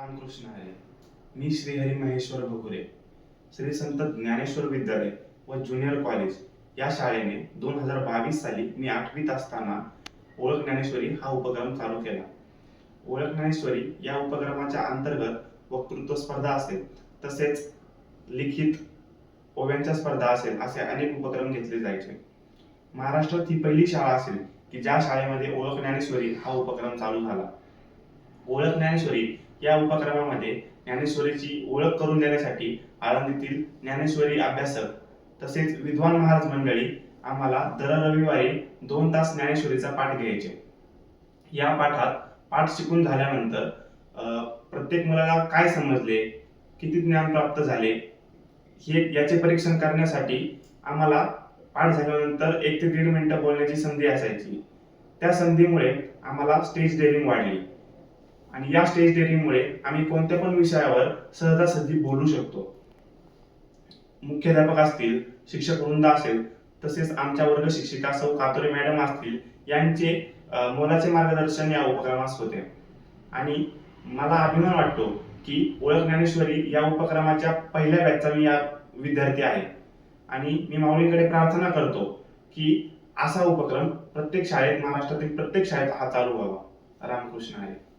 रामकृष्ण हरे मी श्री हरी महेश्वर भगुरे श्री संत ज्ञानेश्वर विद्यालय व ज्युनियर कॉलेज या शाळेने दोन हजार बावीस साली मी आठवीत असताना ओळख ज्ञानेश्वरी हा उपक्रम चालू केला. ओळख ज्ञानेश्वरी या उपक्रमाच्या अंतर्गत वक्तृत्व स्पर्धा असेल तसेच लिखित ओव्यांच्या स्पर्धा असेल असे अनेक उपक्रम घेतले जायचे. महाराष्ट्रात ही पहिली शाळा असेल की ज्या शाळेमध्ये ओळख ज्ञानेश्वरी हा उपक्रम चालू झाला. ओळख ज्ञानेश्वरी या उपक्रमामध्ये ज्ञानेश्वरीची ओळख करून देण्यासाठी आळंदीतील ज्ञानेश्वरी अभ्यासक तसेच विद्वान महाराज मंडळी आम्हाला दर रविवारी दोन तास ज्ञानेश्वरीचा पाठ घ्यायचे. या पाठात पाठ शिकून झाल्यानंतर प्रत्येक मुलाला काय समजले किती ज्ञान प्राप्त झाले हे याचे परीक्षण करण्यासाठी आम्हाला पाठ झाल्यानंतर एक ते दीड मिनटं बोलण्याची संधी असायची. त्या संधीमुळे आम्हाला स्टेज डेअरिंग वाढली. आणि या स्टेज डेअरिंगमुळे आम्ही कोणत्या पण विषयावर सहजासहजी बोलू शकतो. मुख्याध्यापक असतील शिक्षक वृंद असेल तसेच आमच्या वर्ग शिक्षिका सौ कातोरे मॅडम असतील यांचे मोलाचे मार्गदर्शन या उपक्रमास होते. आणि मला अभिमान वाटतो की ओळख ज्ञानेश्वरी या उपक्रमाच्या पहिल्या बॅचचा मी या विद्यार्थी आहे. आणि मी माऊलींकडे प्रार्थना करतो की असा उपक्रम प्रत्येक शाळेत महाराष्ट्रातील प्रत्येक शाळेत हा चालू व्हावा. रामकृष्ण आहे